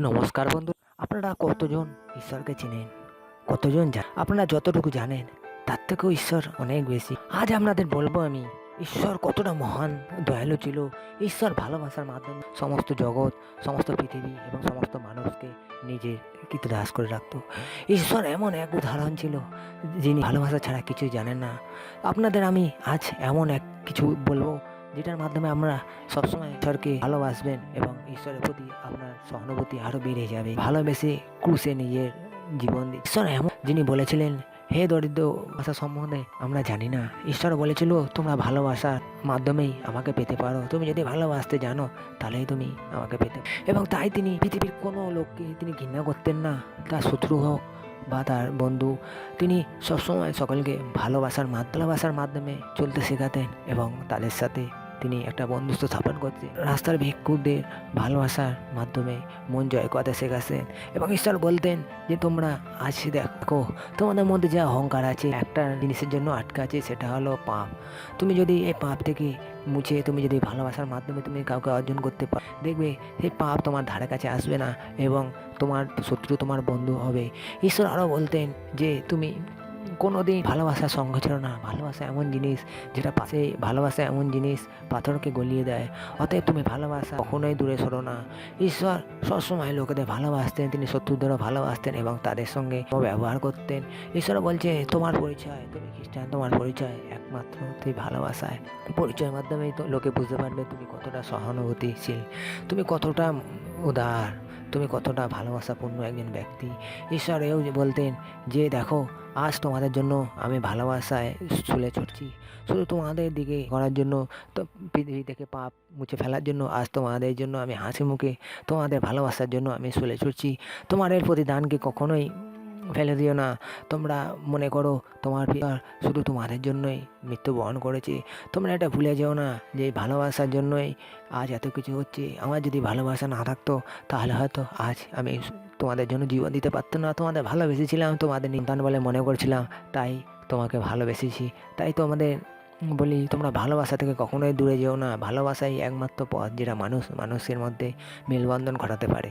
নমস্কার বন্ধু। আপনারা কতজন ঈশ্বরকে চেনেন? কতজন জান আপনারা যতটুকু জানেন, তার থেকেও ঈশ্বর অনেক বেশি। আজ আপনাদের বলব আমি, ঈশ্বর কতটা মহান, দয়ালু ছিল। ঈশ্বর ভালোবাসার মাধ্যমে সমস্ত জগৎ, সমস্ত পৃথিবী এবং সমস্ত মানুষকে নিজের কৃত দাস করে রাখতো। ঈশ্বর এমন এক উদাহরণ ছিল, যিনি ভালোবাসা ছাড়া কিছুই জানেন না। আপনাদের আমি আজ এমন এক কিছু বলব যেটার মাধ্যমে আমরা সবসময় ঈশ্বরকে ভালোবাসবেন এবং ঈশ্বরের প্রতি আপনার সহানুভূতি আরও বেড়ে যাবে। ভালোবেসে ক্রুশে নিজের জীবন ঈশ্বর এমন যিনি বলেছিলেন, হে দরিদ্র ভাষা সম্বন্ধে আমরা জানি না। ঈশ্বর বলেছিল, তোমরা ভালোবাসার মাধ্যমেই আমাকে পেতে পারো। তুমি যদি ভালোবাসতে জানো, তাহলেই তুমি আমাকে পেতে এবং তাই তিনি পৃথিবীর কোনো লোককে তিনি ঘৃণা করতেন না। তার শত্রু হোক বা তার বন্ধু, তিনি সবসময় সকলকে ভালোবাসার ভালোবাসার মাধ্যমে চলতে শেখাতেন এবং তাদের সাথে তিনি একটা বন্ধুত্ব স্থাপন করতে রাস্তার ভিক্ষুদের ভালোবাসার মাধ্যমে মন জয় করতে শেখাতেন এবং ঈশ্বর বলতেন যে, তোমরা আজ দেখো, তোমাদের মধ্যে যে অহংকার আছে, একটা জিনিসের জন্য আটকে আছে, সেটা হলো পাপ। তুমি যদি এই পাপ থেকে মুছে, তুমি যদি ভালোবাসার মাধ্যমে তুমি কাউকে অর্জন করতে পারো, দেখবে সেই পাপ তোমার ধারে কাছে আসবে না এবং তোমার শত্রু তোমার বন্ধু হবে। ঈশ্বর আরও বলতেন যে, তুমি কোনো দিন ভালোবাসার সঙ্গ ছিল না। ভালোবাসা এমন জিনিস যেটা পাশে ভালোবাসা এমন জিনিস পাথরকে গলিয়ে দেয়। অতএব তুমি ভালোবাসা কখনোই দূরে সরো না। ঈশ্বর সবসময় লোকেদের ভালোবাসতেন, তিনি শত্রুদেরও ভালোবাসতেন এবং তাদের সঙ্গে ব্যবহার করতেন। ঈশ্বর বলছে, তোমার পরিচয়, তুমি খ্রিস্টান, তোমার পরিচয় একমাত্র তুই ভালোবাসায়। পরিচয়ের মাধ্যমেই তো লোকে বুঝতে পারবে তুমি কতটা সহানুভূতিশীল। তুমি কতটা উদার, তুমি কতটা ভালোবাসাপূর্ণ একজন ব্যক্তি। ঈশ্বর এও বলতেন, যে দেখো আজ তোমাদের জন্য আমি ভালোবাসায় চলে চড়ছি। শুধু তোমাদের দিকে করার জন্য, তো পৃথিবী থেকে পাপ মুছে ফেলার জন্য আজ তোমাদের জন্য আমি হাসি মুখে তোমাদের ভালোবাসার জন্য আমি চলে চড়ছি। তোমাদের প্রতিদানকে কখনোই ফেলে দিও না। তোমরা মনে করো তোমার পিতা শুধু তোমাদের জন্যই মৃত্যুবরণ করেছে। তোমরা এটা ভুলে যেও না যে ভালোবাসার জন্যই আজ এত কিছু হচ্ছে। আমার যদি ভালোবাসা না থাকতো, তাহলে হয়তো আজ আমি তোমাদের জন্য জীবন দিতে পারতো না। তোমাদের ভালোবেসেছিলাম, তোমাদের নিন্দান বলে মনে করছিলাম। তাই তোমাকে ভালোবেসেছি। তাই তোমাদের বলি, তোমরা ভালোবাসা থেকে কখনোই দূরে যেও না। ভালোবাসাই একমাত্র পথ যেটা মানুষ, মানুষের মধ্যে মেলবন্ধন ঘটাতে পারে।